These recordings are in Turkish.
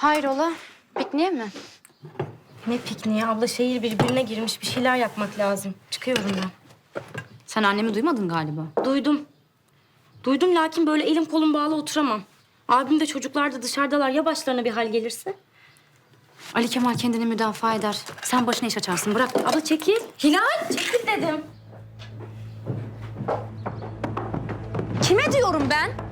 Hayrola? Pikniğe mi? Ne pikniği abla şehir birbirine girmiş bir şeyler yapmak lazım. Çıkıyorum ben. Sen annemi duymadın galiba. Duydum. Duydum lakin böyle elim kolum bağlı oturamam. Abim de çocuklar da dışarıdalar ya başlarına bir hal gelirse? Ali Kemal kendini müdafaa eder. Sen başına iş açarsın. Bırak. Abla çekil. Hilal çekil dedim. Kime diyorum ben?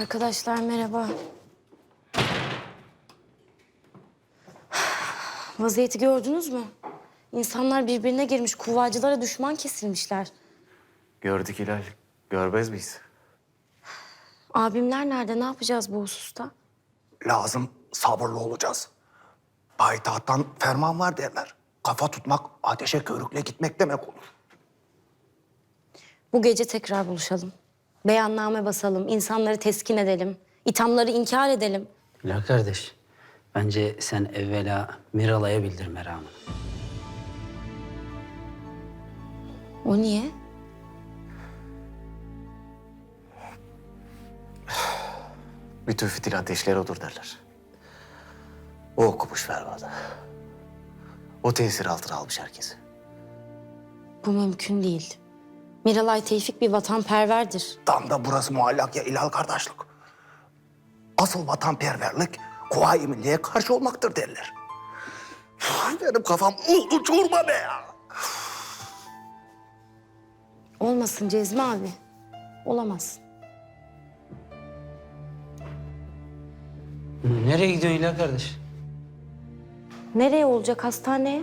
Arkadaşlar merhaba. Vaziyeti gördünüz mü? İnsanlar birbirine girmiş, kuvvacılara düşman kesilmişler. Gördük Hilal. Görmez miyiz? Abimler nerede? Ne yapacağız bu hususta? Lazım sabırlı olacağız. Payitahttan ferman var derler. Kafa tutmak ateşe körükle gitmek demek olur. Bu gece tekrar buluşalım. Beyanname basalım, insanları teskin edelim. ithamları inkar edelim. Hilal kardeş, bence sen evvela Mirala'ya bildir meramını. O niye? Bütün fitil ateşleri odur derler. O okumuş fermanı. O tesir altına almış herkesi. Bu mümkün değil. Miralay Tevfik bir vatanperverdir. Tam da burası muallak ya ilal kardeşlik. Asıl vatanperverlik kuvayi milliye karşı olmaktır derler. Benim kafam uçurma be ya. Olmasın Cezmi abi. Olamaz. Nereye gidiyorsun Hilal kardeş? Nereye olacak hastaneye?